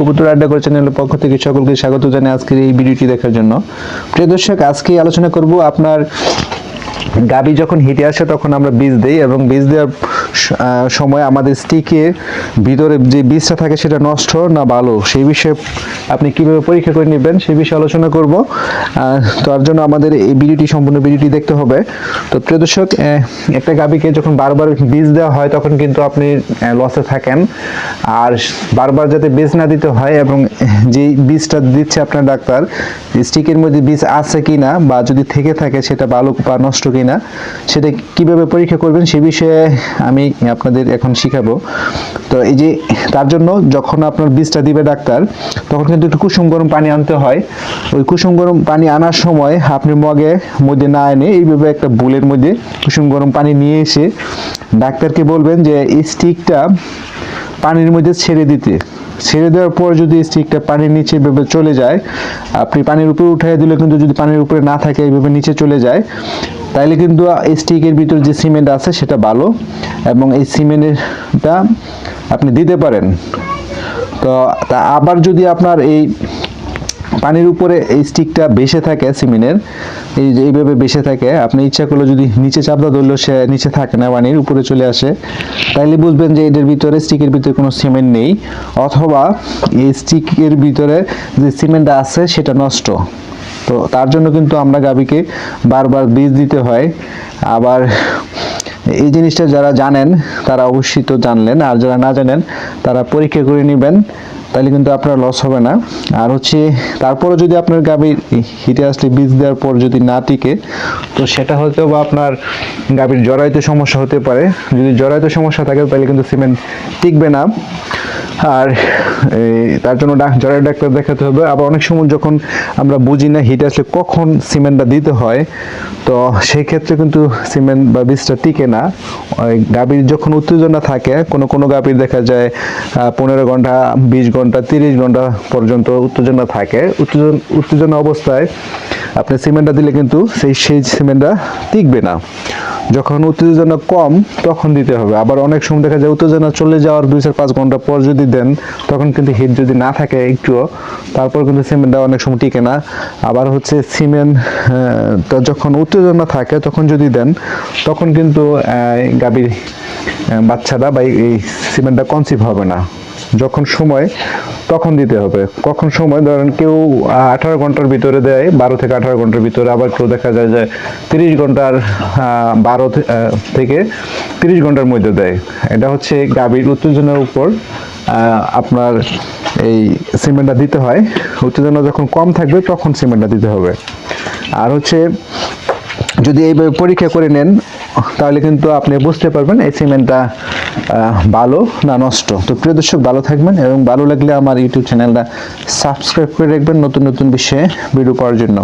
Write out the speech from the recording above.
কবুতর আড্ডা করে চ্যানেলের পক্ষ থেকে সকলকে স্বাগত জানাই আজকের এই ভিডিওটি দেখার জন্য। প্রিয় দর্শক, আজকে আলোচনা করব আপনার গাবি যখন হেঁটে আসে তখন আমরা বীজ দেই এবং বীজ দেওয়ার সময় আমাদের স্টিকের ভিতরে যে বীজটা থাকে সেটা নষ্ট না ভালো? সেই বিষয়ে আপনি কীভাবে পরীক্ষা করে নেবেন সেই বিষয়ে আলোচনা করব। তার জন্য আমাদের এই ভিডিওটি, সম্পূর্ণ ভিডিওটি দেখতে হবে। তো প্রিয় দর্শক একটা গাবিকে যখন বারবার বীজ দেওয়া হয়, তখন কিন্তু আপনি লসে থাকেন। আর বারবার যাতে বীজ না দিতে হয় এবং যে বীজটা দিচ্ছে আপনার ডাক্তার, স্টিকের মধ্যে বীজ আছে কিনা বা যদি থেকে থাকে সেটা ভালো বা নষ্ট কিনা, সেটা কীভাবে পরীক্ষা করবেন সে বিষয়ে আমি আপনাদের এখন শিখাবো। তো এই যে তার জন্য যখন আপনার বীজটা দিবে ডাক্তার, তখন কিন্তু একটু কুসুম গরম পানি আনতে হয়। ওই কুসুম গরম পানি আনার সময় আপনি মগে মধ্যে না এনে এইভাবে একটা বুলের মধ্যে কুসুম গরম পানি নিয়ে এসে ডাক্তারকে বলবেন যে এই স্টিকটা পানির মধ্যে ছেড়ে দিতে। ছেড়ে দেওয়ার পর যদি স্টিকটা পানির নিচে এভাবে চলে যায়, আপনি পানির উপরে উঠাই দিলে কিন্তু যদি পানির উপরে না থাকে, এইভাবে নিচে চলে যায়, তাইলে কিন্তু স্টিকের ভিতর যে সিমেন্ট আছে সেটা ভালো এবং এই সিমেন্টটা আপনি দিতে পারেন। তো তা আবার যদি আপনার এই পানির উপরে এই স্টিকটা বেসে থাকে সিমেন্টের এই এইভাবে বেসে থাকে, আপনি ইচ্ছা করলে যদি নিচে চাপদা ধরলেও সে নিচে থাকে না পানির উপরে চলে আসে, তাইলে বুঝবেন যে এদের ভিতরে স্টিকের ভিতরে কোনো সিমেন্ট নেই, অথবা এই স্টিকের ভিতরে যে সিমেন্টটা আছে, সেটা নষ্ট। তো তার জন্য কিন্তু আমরা গাবিকে বারবার বীজ দিতে হয়। আবার এই জিনিসটা যারা জানেন, তারা অবশ্যই তো জানলেন, আর যারা না জানেন, তারা পরীক্ষা করে নেবেন। তাহলে কিন্তু আপনার লস হবে না। আর হচ্ছে তারপরে যদি আপনার গাভীর হিটে আসলে বীজ দেওয়ার পর যদি না টিকে, তো সেটা হয়তো বা আপনার গাভীর জরাইতে সমস্যা হতে পারে। যদি জরাইতে সমস্যা থাকে তাহলে কিন্তু সিমেন্ট টিকবে না। আর তার জন্য জরায়ু ডাক্তার দেখাতে হবে। আবার অনেক সময় যখন আমরা বুঝি না হিট আসলে কখন সিমেন্টটা দিতে হয়, তো সেই ক্ষেত্রে কিন্তু সিমেন্ট বা বীজটা টিকে না। গাভীর যখন উত্তেজনা থাকে, কোনো কোনো গাভীর দেখা যায় পনেরো ঘণ্টা, বিশ ঘণ্টা তিরিশ ঘণ্টা পর্যন্ত উত্তেজনা থাকে। উত্তেজন উত্তেজনা অবস্থায় আপনি সিমেন্টটা দিলে কিন্তু সেই সেই সিমেন্টটা টিকবে না। যখন উত্তেজনা কম তখন দিতে হবে। আবার অনেক সময় দেখা যায় উত্তেজনা চলে যাওয়ার দুই চার পাঁচ ঘণ্টা পর যদি দেন তখন কিন্তু হিট যদি না থাকে একটুও তারপর কিন্তু সিমেন্টটা অনেক সময় টিকে না। আবার হচ্ছে সিমেন্ট তো যখন উত্তেজনা থাকে তখন যদি দেন তখন কিন্তু গাভীর আহ, বাচ্চাটা বা এই সিমেন্টটা কনসিভ হবে না। যখন সময়, তখন দিতে হবে। কখন সময়? ধরেন কেউ আঠারো ঘণ্টার ভিতরে দেয়, বারো থেকে আঠারো ঘণ্টার ভিতরে। আবার কেউ দেখা যায় যে তিরিশ ঘণ্টার বারো থেকে তিরিশ ঘণ্টার মধ্যে দেয়। এটা হচ্ছে গাভীর উত্তেজনার উপর আপনার এই সিমেন্টটা দিতে হয়। উত্তেজনা যখন কম থাকবে, তখন সিমেন্টটা দিতে হবে। আর হচ্ছে যদি এইভাবে পরীক্ষা করে নেন, তাহলে কিন্তু আপনি বুঝতে পারবেন এই সিমেন্টটা ভালো না নষ্ট। তো প্রিয় দর্শক, ভালো থাকবেন এবং ভালো লাগলে আমার ইউটিউব চ্যানেলটা সাবস্ক্রাইব করে রাখবেন নতুন নতুন বিষয়ে ভিডিও পাওয়ার জন্য।